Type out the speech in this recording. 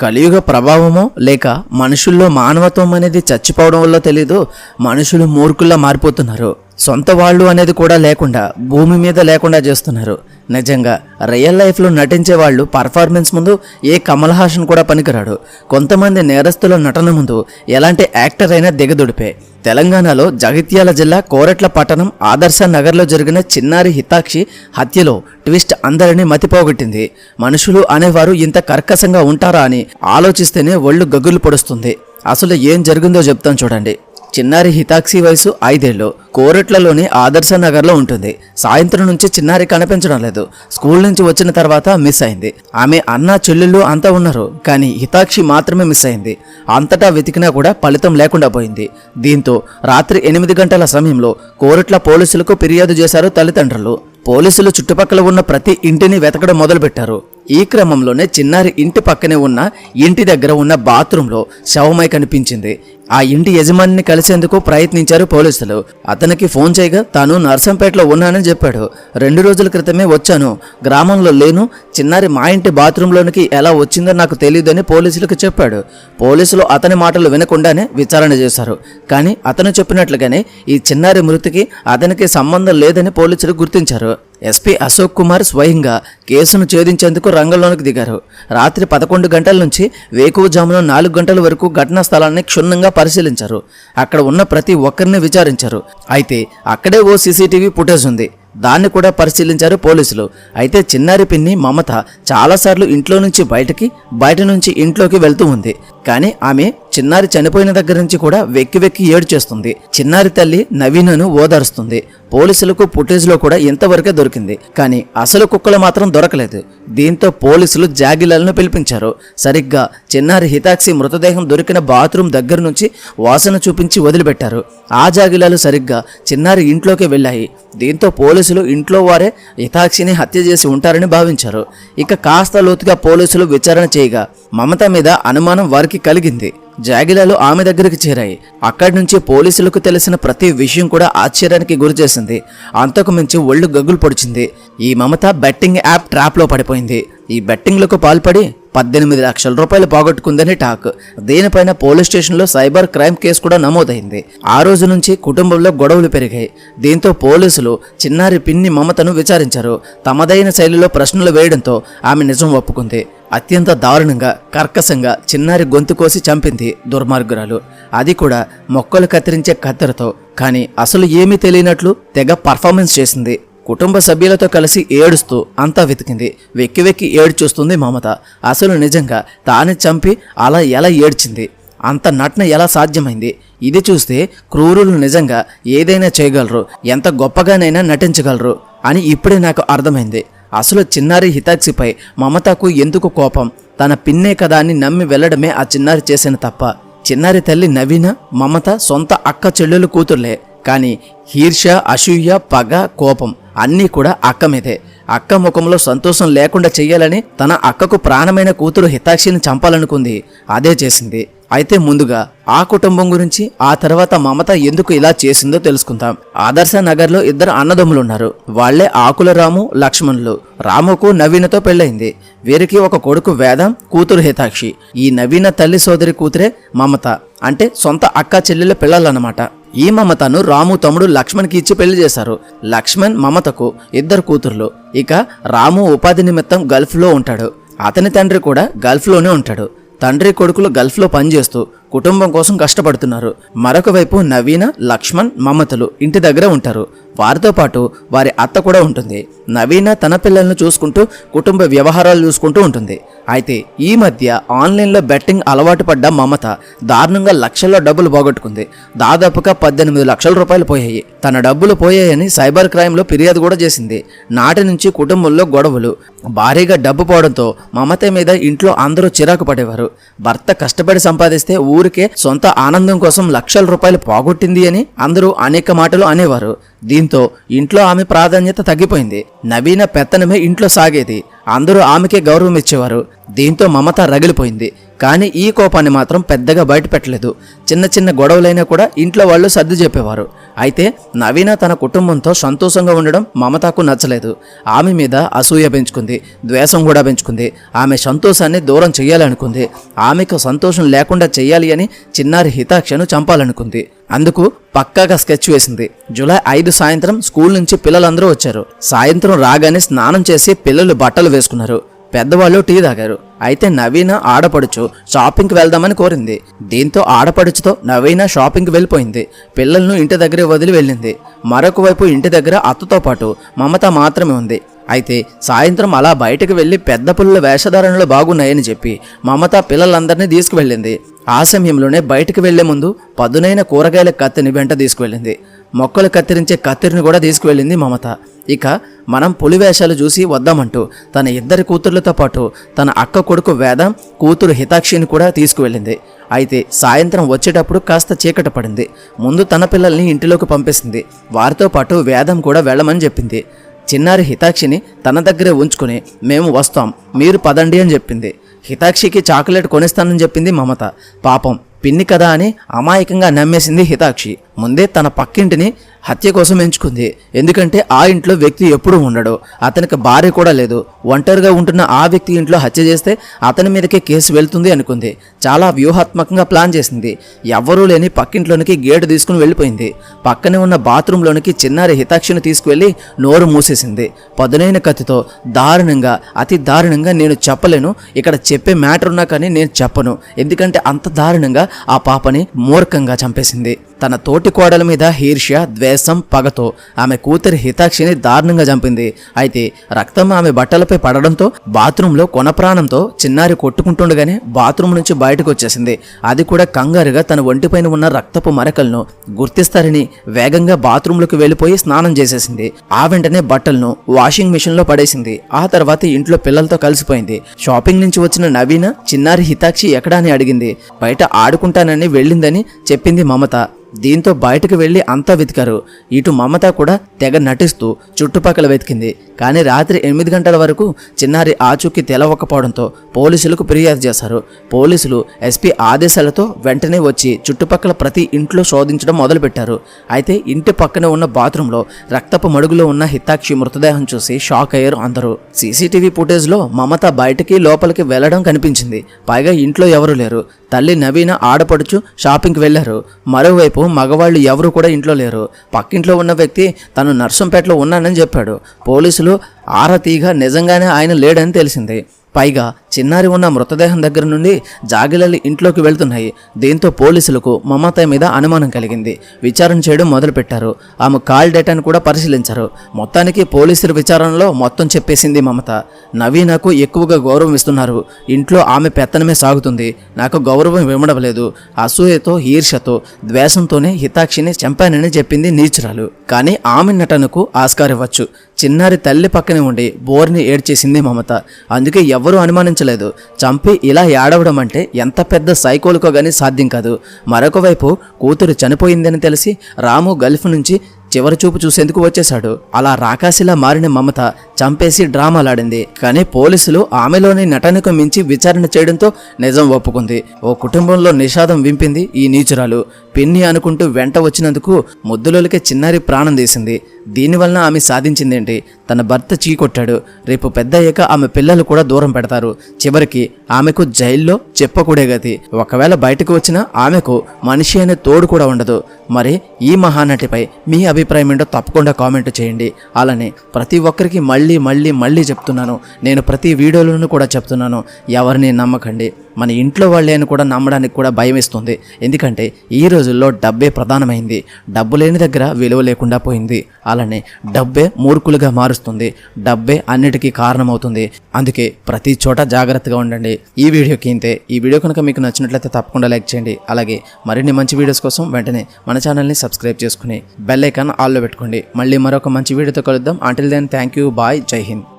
కలియుగ ప్రభావమో లేక మనుషుల్లో మానవత్వం అనేది చచ్చిపోవడం వల్ల తెలీదు మనుషులు మూర్ఖుల్లా మారిపోతున్నారు. సొంత వాళ్ళు అనేది కూడా లేకుండా భూమి మీద లేకుండా చేస్తున్నారు. నిజంగా రియల్ లైఫ్లో నటించే వాళ్ళు పర్ఫార్మెన్స్ ముందు ఏ కమల్ హాసన్ కూడా పనికిరాడు. కొంతమంది నేరస్తుల నటన ముందు ఎలాంటి యాక్టర్ అయినా దిగదుడిపే. తెలంగాణలో జగిత్యాల జిల్లా కోరట్ల పట్టణం ఆదర్శ నగర్లో జరిగిన చిన్నారి హితాక్షి హత్యలో ట్విస్ట్ అందరినీ మతిపోగొట్టింది. మనుషులు అనేవారు ఇంత కర్కశంగా ఉంటారా అని ఆలోచిస్తేనే ఒళ్ళు గగ్గులు పొడుస్తుంది. అసలు ఏం జరిగిందో చెప్తాను చూడండి. చిన్నారి హితాక్షి వయసు ఐదేళ్ళు కోరట్లలోని ఆదర్శ నగర్లో ఉంటుంది. సాయంత్రం నుంచి చిన్నారి కనిపించడం లేదు. స్కూల్ నుంచి వచ్చిన తర్వాత మిస్ అయింది. ఆమె అన్న చెల్లెళ్ళు అంతా ఉన్నారు. కానీ హితాక్షి మాత్రమే మిస్ అయింది. అంతటా వెతికినా కూడా ఫలితం లేకుండా పోయింది. దీంతో రాత్రి ఎనిమిది గంటల సమయంలో కోరట్ల పోలీసులకు ఫిర్యాదు చేశారు తల్లిదండ్రులు. పోలీసులు చుట్టుపక్కల ఉన్న ప్రతి ఇంటిని వెతకడం మొదలుపెట్టారు. ఈ క్రమంలోనే చిన్నారి ఇంటి పక్కనే ఉన్న ఇంటి దగ్గర ఉన్న బాత్రూంలో శవమై కనిపించింది. ఆ ఇంటి యజమానిని కలిసేందుకు ప్రయత్నించారు పోలీసులు. అతనికి ఫోన్ చేయగా తాను నర్సంపేటలో ఉన్నానని చెప్పాడు. రెండు రోజుల క్రితమే వచ్చాను. గ్రామంలో లేను. చిన్నారి మా ఇంటి బాత్రూంలోనికి ఎలా వచ్చిందో నాకు తెలియదని పోలీసులకు చెప్పాడు. పోలీసులు అతని మాటలు వినకుండానే విచారణ చేశారు. కానీ అతను చెప్పినట్లుగానే ఈ చిన్నారి మృతికి అతనికి సంబంధం లేదని పోలీసులు గుర్తించారు. ఎస్పీ అశోక్ కుమార్ స్వయంగా కేసును ఛేదించేందుకు రంగంలోనికి దిగారు. రాత్రి పదకొండు గంటల నుంచి వేకువజామున నాలుగు గంటల వరకు ఘటనా స్థలాన్ని క్షుణ్ణంగా పరిశీలించారు. అక్కడ ఉన్న ప్రతి ఒక్కరిని విచారించారు. అయితే అక్కడే ఓ సీసీటీవీ ఫుటేజ్ ఉంది. దాన్ని కూడా పరిశీలించారు పోలీసులు. అయితే చిన్నారి పిన్ని మమత చాలాసార్లు ఇంట్లో నుంచి బయటకి బయట నుంచి ఇంట్లోకి వెళ్తూ ఉంది. కానీ ఆమె చిన్నారి చనిపోయిన దగ్గర నుంచి కూడా వెక్కి వెక్కి ఏడు చేస్తుంది. చిన్నారి తల్లి నవీనను ఓదారుస్తుంది. పోలీసులకు ఫుటేజ్లో కూడా ఇంతవరకే దొరికింది. కానీ అసలు కుక్కలు మాత్రం దొరకలేదు. దీంతో పోలీసులు జాగిలాలను పిలిపించారు. సరిగ్గా చిన్నారి హితాక్షి మృతదేహం దొరికిన బాత్రూమ్ దగ్గర నుంచి వాసన చూపించి వదిలిపెట్టారు. ఆ జాగిలాలు సరిగ్గా చిన్నారి ఇంట్లోకి వెళ్ళాయి. దీంతో పోలీసులు ఇంట్లో వారే హితాక్షిని హత్య చేసి ఉంటారని భావించారు. ఇక కాస్త లోతుగా పోలీసులు విచారణ చేయగా మమత మీద అనుమానం వారికి కలిగింది. జాగిలాలు ఆమె దగ్గరికి చేరాయి. అక్కడి నుంచి పోలీసులకు తెలిసిన ప్రతి విషయం కూడా ఆశ్చర్యానికి గురిచేసింది అంతకు మించి ఒళ్ళు గగ్గులు పొడిచింది. ఈ మమత బెట్టింగ్ యాప్ ట్రాప్లో పడిపోయింది. ఈ బెట్టింగ్లకు పాల్పడి పద్దెనిమిది లక్షల రూపాయలు పోగొట్టుకుందని టాక్. దీనిపైన పోలీస్ స్టేషన్లో సైబర్ క్రైమ్ కేసు కూడా నమోదైంది. ఆ రోజు నుంచి కుటుంబంలో గొడవలు పెరిగాయి. దీంతో పోలీసులు చిన్నారి పిన్ని మమతను విచారించారు. తమదైన శైలిలో ప్రశ్నలు వేయడంతో ఆమె నిజం ఒప్పుకుంది. అత్యంత దారుణంగా కర్కశంగా చిన్నారి గొంతు కోసి చంపింది దుర్మార్గురాలు. అది కూడా మొక్కలు కత్తిరించే కత్తెరతో. కానీ అసలు ఏమీ తెలియనట్లు తెగ పర్ఫార్మెన్స్ చేసింది. కుటుంబ సభ్యులతో కలిసి ఏడుస్తూ అంతా వెతికింది. వెక్కి వెక్కి ఏడు చూస్తుంది మమత. అసలు నిజంగా తానే చంపి అలా ఎలా ఏడ్చింది? అంత నటన ఎలా సాధ్యమైంది? ఇది చూస్తే క్రూరులు నిజంగా ఏదైనా చేయగలరు. ఎంత గొప్పగానైనా నటించగలరు అని ఇప్పుడే నాకు అర్థమైంది. అసలు చిన్నారి హితాక్షిపై మమతకు ఎందుకు కోపం? తన పిన్నే కదా అని నమ్మి వెళ్ళడమే ఆ చిన్నారి చేసిన తప్ప. చిన్నారి తల్లి నవీన మమత సొంత అక్క చెల్లెలు కూతుర్లే. కానీ హీర్ష అసూయ పగ కోపం అన్నీ కూడా అక్క మీదే. అక్క ముఖంలో సంతోషం లేకుండా చెయ్యాలని తన అక్కకు ప్రాణమైన కూతురు హితాక్షిని చంపాలనుకుంది. అదే చేసింది. అయితే ముందుగా ఆ కుటుంబం గురించి ఆ తర్వాత మమత ఎందుకు ఇలా చేసిందో తెలుసుకుందాం. ఆదర్శ నగర్లో ఇద్దరు అన్నదమ్ములు ఉన్నారు వాళ్ళే ఆకుల రాము లక్ష్మణులు. రాముకు నవీనతో పెళ్ళైంది వీరికి ఒక కొడుకు వేదం కూతురు హితాక్షి. ఈ నవీన తల్లి సోదరి కూతురే మమత. అంటే సొంత అక్క చెల్లెల పిల్లలన్నమాట. ఈ మమతను రాము తమ్ముడు లక్ష్మణ్కి ఇచ్చి పెళ్ళి చేశారు. లక్ష్మణ్ మమతకు ఇద్దరు కూతుర్లు. ఇక రాము ఉపాధి నిమిత్తం గల్ఫ్లో ఉంటాడు. అతని తండ్రి కూడా గల్ఫ్లోనే ఉంటాడు. తండ్రి కొడుకులు గల్ఫ్లో పనిచేస్తూ కుటుంబం కోసం కష్టపడుతున్నారు. మరొక వైపు నవీన లక్ష్మణ్ మమతలు ఇంటి దగ్గర ఉంటారు. వారితో పాటు వారి అత్త కూడా ఉంటుంది. నవీన తన పిల్లలను చూసుకుంటూ కుటుంబ వ్యవహారాలు చూసుకుంటూ ఉంటుంది. అయితే ఈ మధ్య ఆన్లైన్లో బెట్టింగ్ అలవాటు పడ్డ మమత దారుణంగా లక్షల్లో డబ్బులు పోగొట్టుకుంది. దాదాపుగా పద్దెనిమిది లక్షల రూపాయలు పోయాయి. తన డబ్బులు పోయాయని సైబర్ క్రైమ్లో ఫిర్యాదు కూడా చేసింది. నాటి నుంచి కుటుంబంలో గొడవలు భారీగా డబ్బు పోవడంతో మమత మీద ఇంట్లో అందరూ చిరాకు పడేవారు. భర్త కష్టపడి సంపాదిస్తే ఊరికే సొంత ఆనందం కోసం లక్షల రూపాయలు పోగొట్టింది అని అందరూ అనేక మాటలు అనేవారు. దీంతో ఇంట్లో ఆమె ప్రాధాన్యత తగ్గిపోయింది. నవీన పెత్తనమే ఇంట్లో సాగేది. అందరూ ఆమెకే గౌరవం ఇచ్చేవారు దీంతో మమత రగిలిపోయింది. కానీ ఈ కోపాన్ని మాత్రం పెద్దగా బయట పెట్టలేదు చిన్న చిన్న గొడవలైనా కూడా ఇంట్లో వాళ్ళు సర్ది చెప్పేవారు. అయితే నవీన తన కుటుంబంతో సంతోషంగా ఉండడం మమతకు నచ్చలేదు. ఆమె మీద అసూయ పెంచుకుంది ద్వేషం కూడా పెంచుకుంది. ఆమె సంతోషాన్ని దూరం చేయాలనుకుంది ఆమెకు సంతోషం లేకుండా చేయాలి అని చిన్నారి హితాక్షను చంపాలనుకుంది. అందుకు పక్కాగా స్కెచ్ వేసింది. జూలై ఐదు సాయంత్రం స్కూల్ నుంచి పిల్లలందరూ వచ్చారు. సాయంత్రం రాగానే స్నానం చేసి పిల్లలు బట్టలు వేసుకున్నారు. పెద్దవాళ్ళు టీ తాగారు. అయితే నవీన ఆడపడుచు షాపింగ్కి వెళ్దామని కోరింది. దీంతో ఆడపడుచుతో నవీన షాపింగ్కి వెళ్ళిపోయింది. పిల్లలను ఇంటి దగ్గరే వదిలి వెళ్ళింది. మరొక వైపు ఇంటి దగ్గర అత్తతో పాటు మమత మాత్రమే ఉంది. అయితే సాయంత్రం అలా బయటకు వెళ్ళి పెద్ద పుల్ల వేషధారణలు బాగున్నాయని చెప్పి మమత పిల్లలందరినీ తీసుకువెళ్ళింది. ఆ సమయంలోనే బయటకు వెళ్ళే ముందు పదునైన కూరగాయల కత్తిని వెంట తీసుకువెళ్ళింది. మొక్కలు కత్తిరించే కత్తిరిని కూడా తీసుకువెళ్ళింది మమత. ఇక మనం పులి వేషాలు చూసి వద్దామంటూ తన ఇద్దరి కూతుర్లతో పాటు తన అక్క కొడుకు వేదం కూతురు హితాక్షిని కూడా తీసుకువెళ్ళింది. అయితే సాయంత్రం వచ్చేటప్పుడు కాస్త చీకట పడింది. ముందు తన పిల్లల్ని ఇంటిలోకి పంపేసింది. వారితో పాటు వేదం కూడా వెళ్ళమని చెప్పింది. చిన్నారి హితాక్షిని తన దగ్గరే ఉంచుకుని మేము వస్తాం మీరు పదండి అని చెప్పింది. హితాక్షికి చాక్లెట్ కొనిస్తానని చెప్పింది మమత. పాపం పిన్ని కదా అని అమాయకంగా నమ్మేసింది హితాక్షి. ముందే తన పక్కింటిని హత్య కోసం ఎంచుకుంది. ఎందుకంటే ఆ ఇంట్లో వ్యక్తి ఎప్పుడూ ఉండడు. అతనికి భార్య కూడా లేదు. ఒంటరిగా ఉంటున్న ఆ వ్యక్తి ఇంట్లో హత్య చేస్తే అతని మీదకే కేసు వెళ్తుంది అనుకుంది. చాలా వ్యూహాత్మకంగా ప్లాన్ చేసింది. ఎవ్వరూ లేని పక్కింట్లోనికి గేటు తీసుకుని వెళ్ళిపోయింది. పక్కనే ఉన్న బాత్రూంలోనికి చిన్నారి హితాక్షిని తీసుకువెళ్ళి నోరు మూసేసింది. పదునైన కత్తితో దారుణంగా అతి దారుణంగా నేను చెప్పలేను. ఇక్కడ చెప్పే మ్యాటర్ ఉన్నా కానీ నేను చెప్పను. ఎందుకంటే అంత దారుణంగా ఆ పాపని మూర్ఖంగా చంపేసింది. తన తోటి కోడల మీద హీర్ష్య ద్వే పగతో. ఆమె కూతురి హితాక్షిని దారుణంగా చంపింది. అయితే రక్తం ఆమె బట్టలపై పడడంతో బాత్రూంలో కొన ప్రాణంతో చిన్నారి కొట్టుకుంటుండగానే బాత్రూమ్ నుంచి బయటకు వచ్చేసింది అది కూడా కంగారుగా తన ఒంటిపైన ఉన్న రక్తపు మరకలను గుర్తిస్తారని వేగంగా బాత్రూంలోకి వెళ్ళిపోయి స్నానం చేసేసింది. ఆ వెంటనే బట్టలను వాషింగ్ మిషన్లో పడేసింది. ఆ తర్వాత ఇంట్లో పిల్లలతో కలిసిపోయింది. షాపింగ్ నుంచి వచ్చిన నవీన చిన్నారి హితాక్షి ఎక్కడా అని అడిగింది. బయట ఆడుకుంటానని వెళ్ళిందని చెప్పింది మమత. దీంతో బయటకు వెళ్ళి అంతా వెతికారు. ఇటు మమత కూడా తెగ నటిస్తూ చుట్టుపక్కల వెతికింది. కానీ రాత్రి ఎనిమిది గంటల వరకు చిన్నారి ఆచూకీ తెలవకపోవడంతో పోలీసులకు ఫిర్యాదు చేశారు. పోలీసులు ఎస్పీ ఆదేశాలతో వెంటనే వచ్చి చుట్టుపక్కల ప్రతి ఇంట్లో శోధించడం మొదలుపెట్టారు. అయితే ఇంటి పక్కనే ఉన్న బాత్రూంలో రక్తపు మడుగులో ఉన్న హితాక్షి మృతదేహం చూసి షాక్ అయ్యారు అందరూ. సీసీటీవీ ఫుటేజ్లో మమత బయటికి లోపలికి వెళ్ళడం కనిపించింది. పైగా ఇంట్లో ఎవరూ లేరు. తల్లి నవీన ఆడపడుచు షాపింగ్కి వెళ్ళారు మరోవైపు మగవాళ్ళు ఎవరు కూడా ఇంట్లో లేరు. పక్కింట్లో ఉన్న వ్యక్తి తను నర్సంపేటలో ఉన్నానని చెప్పాడు. పోలీసులు ఆరా తీగ నిజంగానే ఆయన లేడని తెలిసింది. పైగా చిన్నారి ఉన్న మృతదేహం దగ్గర నుండి జాగిలలి ఇంట్లోకి వెళ్తున్నాయి. దీంతో పోలీసులకు మమత మీద అనుమానం కలిగింది. విచారణ చేయడం మొదలుపెట్టారు. ఆమె కాల్ డేటాను కూడా పరిశీలించారు. మొత్తానికి పోలీసుల విచారణలో మొత్తం చెప్పేసింది మమత. నవీనకు ఎక్కువగా గౌరవం ఇస్తున్నారు. ఇంట్లో ఆమె పెత్తనమే సాగుతుంది. నాకు గౌరవం ఇవ్వడం లేదు అసూయతో ఈర్ష్యతో ద్వేషంతోనే హితాక్షిని చంపానని చెప్పింది నీచురాలు. కానీ ఆమె నటనకు ఆస్కారివ్వచ్చు చిన్నారి తల్లి పక్కనే ఉండి బోర్ని ఏడ్చేసింది మమత. అందుకే ఎవ్వరూ భరించలేదు చంపి ఇలా ఏడవడం అంటే ఎంత పెద్ద సైకోలుకో గానీ సాధ్యం కాదు. మరొక వైపు కూతురు చనిపోయిందని తెలిసి రాము గల్ఫ్ నుంచి చివరి చూపు చూసేందుకు వచ్చేశాడు. అలా రాకాశిలా మారిన మమత చంపేసి డ్రామాలాడింది. కానీ పోలీసులు ఆమెలోని నటనకు మించి విచారణ చేయడంతో నిజం ఒప్పుకుంది. ఓ కుటుంబంలో నిషాదం వింపింది ఈ నీచురాలు. పిన్ని అనుకుంటూ వెంట వచ్చినందుకు ముద్దులోలికే చిన్నారి ప్రాణం తీసింది. దీనివలన ఆమె సాధించిందేంటి? తన భర్త చీకొట్టాడు. రేపు పెద్ద అయ్యాక ఆమె పిల్లలు కూడా దూరం పెడతారు. చివరికి ఆమెకు జైల్లో చెప్పకూడే గతి. ఒకవేళ బయటకు వచ్చినా ఆమెకు మనిషి అనే తోడు కూడా ఉండదు. మరి ఈ మహానటిపై మీ అభిప్రాయం ఏంటో తప్పకుండా కామెంట్ చేయండి. అలానే ప్రతి ఒక్కరికి మళ్ళీ మళ్ళీ మళ్ళీ చెప్తున్నాను. నేను ప్రతి వీడియోలోనూ కూడా చెప్తున్నాను. ఎవరిని నమ్మకండి. మన ఇంట్లో వాళ్ళే అని కూడా నమ్మడానికి కూడా భయం ఇస్తుంది ఎందుకంటే ఈ రోజుల్లో డబ్బే ప్రధానమైంది. డబ్బు లేని దగ్గర విలువ లేకుండా పోయింది. అలానే డబ్బే మూర్ఖులుగా మారుస్తుంది. డబ్బే అన్నిటికీ కారణమవుతుంది. అందుకే ప్రతి చోట జాగ్రత్తగా ఉండండి. ఈ వీడియోకి ఇంతే. ఈ వీడియో కనుక మీకు నచ్చినట్లయితే తప్పకుండా లైక్ చేయండి. అలాగే మరిన్ని మంచి వీడియోస్ కోసం వెంటనే మన ఛానల్ని సబ్స్క్రైబ్ చేసుకుని బెల్ ఐకాన్ ఆల్లో పెట్టుకోండి. మళ్ళీ మరొక మంచి వీడియోతో కలుద్దాం. Until then thank you bye Jai Hind